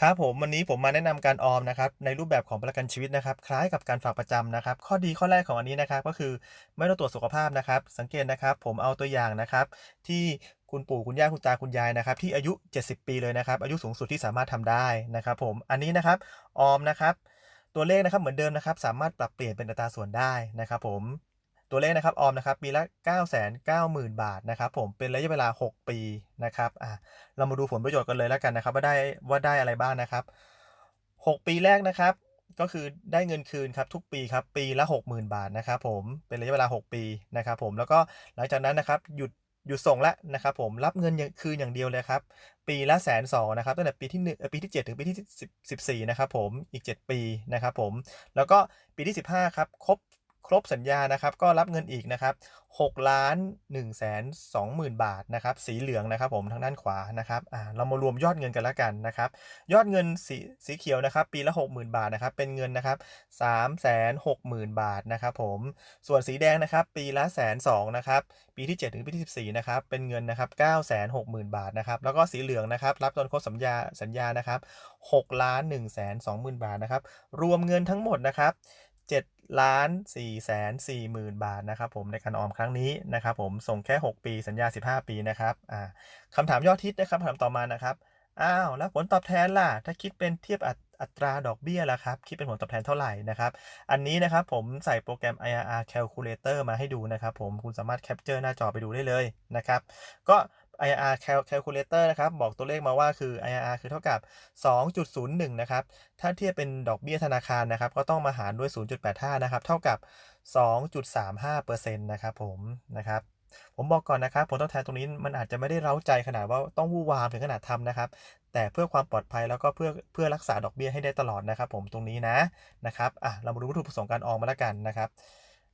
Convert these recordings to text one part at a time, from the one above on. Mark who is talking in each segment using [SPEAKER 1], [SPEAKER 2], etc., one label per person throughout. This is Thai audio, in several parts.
[SPEAKER 1] ครับผมวันนี้ผมมาแนะนำการออมนะครับในรูปแบบของประกันชีวิตนะครับ คล้ายกับการฝากประจำนะครับ ข้อดีข้อแรกของอันนี้นะครับก็คือไม่ต้องตรวจสุขภาพนะครับ สังเกตนะครับผมเอาตัวอย่างนะครับ ที่คุณปู่คุณย่าคุณตาคุณยายนะครับ ที่อายุ 70 ปีเลยนะครับ อายุสูงสุดที่สามารถทำได้นะครับผมอันนี้นะครับออมนะครับ ตัวเลขนะครับเหมือนเดิมนะครับ สามารถปรับเปลี่ยนเป็นอัตราส่วนได้นะครับผม ตัวเลขนะครับออมนะครับปีละ 990,000 บาทนะครับผมเป็นระยะเวลา 6 ปีนะครับอ่าเรามาดูผลประโยชน์กันเลยแล้วกันนะครับ ว่าได้ว่าได้อะไรบ้างนะครับ 6 ปีแรกนะครับ ก็คือได้เงินคืนครับทุกปีครับปีละ 60,000 บาทนะครับผมเป็นระยะเวลา 6 ปีนะครับผมแล้วก็หลังจากนั้นนะครับหยุดหยุดส่งแล้วนะครับผมรับเงินคืนอย่างเดียวเลยครับ ปีละแสนสองนะครับตั้งแต่ปีที่1เอ่อปีที่ 7 ถึงปีที่10 14นะครับผมอีก 7 ปีนะครับผมแล้วก็ปีที่ 15ครับครบ ครบสัญญานะครับ ก็รับเงินอีกนะครับ6ล้าน1แสน20,000บาทนะครับสีเหลืองนะครับผมทางด้านขวานะครับอ่าเรามารวมยอดเงินกันแล้วกันนะครับยอดเงินสีสีเขียวนะครับปีละ 60,000 บาทนะครับเป็นเงินนะครับ360,000บาทนะครับผมส่วนสีแดงนะครับปีละแสนสองนะครับปีที่ 7 ถึงปีที่ 14นะครับเป็นเงินนะครับ960,000บาทนะครับแล้วก็สีเหลืองนะครับรับตอนครบสัญญาสัญญานะครับ6ล้าน1แสน20,000บาทนะครับรวมเงินทั้งหมดนะครับ7 ล้าน4แสน40,000บาทนะครับผมในการออมครั้งนี้นะครับผมส่งแค่ 6 ปีสัญญา 15 ปีนะครับอ่าคำถามยอดฮิตนะครับคำถามต่อมานะครับอ้าวแล้วผลตอบแทนล่ะ ถ้าคิดเป็นเทียบอัตอัตราดอกเบี้ยล่ะครับ คิดเป็นผลตอบแทนเท่าไหร่นะครับ อันนี้นะครับผมใส่โปรแกรม IRR Calculator มาให้ดูนะครับผมคุณสามารถแคปเจอร์หน้าจอไปดูได้เลยนะครับ ก็ IRR calculator นะครับ บอกตัวเลขมาว่าคือ IRR คือเท่ากับ 2.01 นะครับ ถ้าเทียบเป็นดอกเบี้ยธนาคารนะครับ ก็ต้องมาหารด้วย 0.85 นะครับ เท่ากับ 2.35%นะครับผม นะครับ ผมบอกก่อนนะครับ ผลตอบแทนตรงนี้มันอาจจะไม่ได้เร้าใจขนาดว่าต้องวู่วามถึงขนาดทำนะครับ แต่เพื่อความปลอดภัยแล้วก็เพื่อเพื่อรักษาดอกเบี้ยให้ได้ตลอดนะครับ ผมตรงนี้นะ นะครับ อะ เรามาดูวัตถุประสงค์การออมมาแล้วกันนะครับ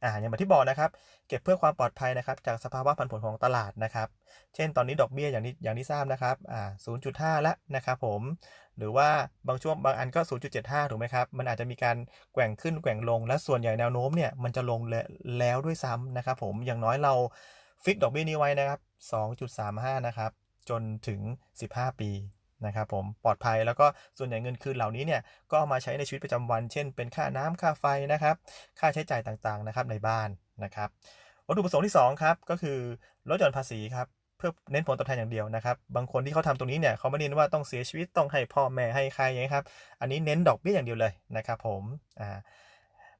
[SPEAKER 1] อ่าอย่างที่บอกนะครับเก็บเพื่อความปลอดภัยนะครับจากสภาวะผันผวนของตลาดนะครับ เช่นตอนนี้ดอกเบี้ยอย่างนี้อย่างที่ทราบนะครับอ่า0.5แล้วนะครับผมหรือว่าบางช่วงบางอันก็0.75ถูกไหมครับมันอาจจะมีการแกว่งขึ้นแกว่งลง และส่วนใหญ่แนวโน้มเนี่ยมันจะลงแล้วด้วยซ้ำนะครับผมอย่างน้อยเราฟิกดอกเบี้ยนี้ไว้นะครับ2.35นะครับจนถึง15ปี นะครับผมปลอดภัยแล้วก็ส่วนใหญ่เงินคืนเหล่านี้เนี่ยก็เอามาใช้ในชีวิตประจำวัน เช่น เป็นค่าน้ำค่าไฟนะครับ ค่าใช้จ่ายต่างๆนะครับในบ้านนะครับวัตถุประสงค์ที่2ครับก็คือลดหย่อนภาษีครับเพื่อเน้นผลตอบแทนอย่างเดียวนะครับ บางคนที่เขาทำตรงนี้เนี่ยเขาไม่ได้เน้นว่าต้องเสียชีวิตต้องให้พ่อแม่ให้ใครอย่างนี้ครับ อันนี้เน้นดอกเบี้ยอย่างเดียวเลยนะครับ ผมอ่า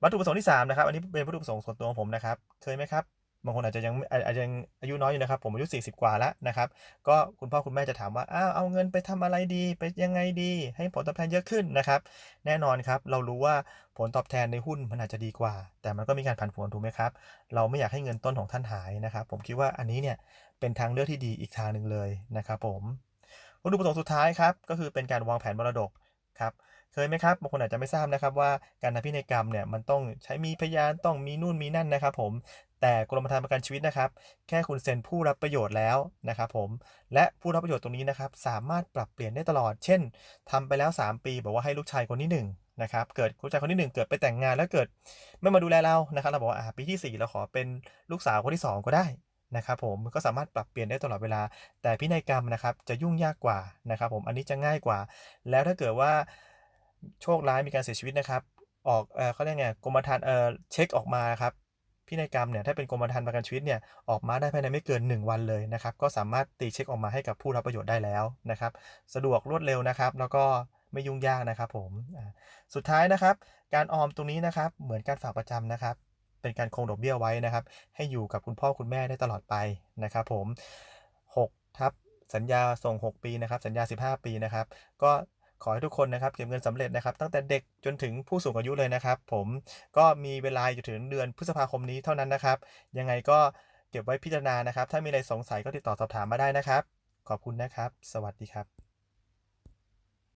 [SPEAKER 1] วัตถุประสงค์ที่3นะครับอันนี้เป็นวัตถุประสงค์ส่วนตัวของผมนะครับ เคยไหมครับ บางคนอาจจะยังอาจจะยังอายุน้อยอยู่นะครับ ผมอายุ 40 กว่าแล้วนะครับ ก็คุณพ่อคุณแม่จะถามว่าอ้าวเอาเงินไปทำอะไรดี ไปยังไงดี ให้ผลตอบแทนเยอะขึ้นนะครับ แน่นอนครับ เรารู้ว่าผลตอบแทนในหุ้นมันอาจจะดีกว่า แต่มันก็มีการผันผวนถูกไหมครับ เราไม่อยากให้เงินต้นของท่านหายนะครับ ผมคิดว่าอันนี้เนี่ยเป็นทางเลือกที่ดีอีกทางหนึ่งเลยนะครับ ผมวัตถุประสงค์สุดท้ายครับก็คือเป็นการวางแผนมรดกครับเคยไหมครับบางคนอาจจะไม่ทราบนะครับว่าการทำพินัยกรรมเนี่ยมันต้องใช้มีพยานต้องมีนู่นมีนั่นนะครับ ผม แต่กรมธรรม์ประกันชีวิตนะครับ แค่คุณเซ็นผู้รับประโยชน์แล้วนะครับผมและผู้รับประโยชน์ตรงนี้นะครับ สามารถปรับเปลี่ยนได้ตลอด เช่นทำไปแล้ว 3 ปีบอกว่าให้ลูกชายคนที่1นะครับเกิดลูกชายคนที่ 1 เกิดไปแต่งงานแล้วเกิดไม่มาดูแลเรานะครับเราบอกว่าอ่าปีที่ 4 เราขอเป็นลูกสาวคนที่ 2 ก็ได้นะครับผมก็สามารถปรับเปลี่ยนได้ตลอดเวลา แต่พินัยกรรมนะครับจะยุ่งยากกว่านะครับผมอันนี้จะง่ายกว่า แล้วถ้าเกิดว่าโชคร้ายมีการเสียชีวิตนะครับ ออกเออเขาเรียกไงกรมธรรม์เออเช็คออกมาครับ พินัยกรรมเนี่ยถ้าเป็นกรมธรรม์ประกันชีวิตเนี่ยออกมาได้ภายในไม่เกิน 1 วันเลยนะครับก็สามารถตีเช็คออกมาให้กับผู้รับประโยชน์ได้แล้วนะครับสะดวกรวดเร็วนะครับ แล้วก็ไม่ยุ่งยากนะครับผมสุดท้ายนะครับ การออมตรงนี้นะครับเหมือนการฝากประจำนะครับ เป็นการคงดอกเบี้ยไว้นะครับ ให้อยู่กับคุณพ่อคุณแม่ได้ตลอดไปนะครับผม6ทับสัญญาส่ง 6 ปีนะครับ สัญญา 15 ปีนะครับ ก็ ขอให้ทุกคนนะครับเก็บเงินสำเร็จนะครับ ตั้งแต่เด็กจนถึงผู้สูงอายุเลยนะครับ ผมก็มีเวลาอยู่ถึงเดือนพฤษภาคมนี้เท่านั้นนะครับ ยังไงก็เก็บไว้พิจารณานะครับ ถ้ามีอะไรสงสัยก็ติดต่อสอบถามมาได้นะครับ ขอบคุณนะครับ สวัสดีครับ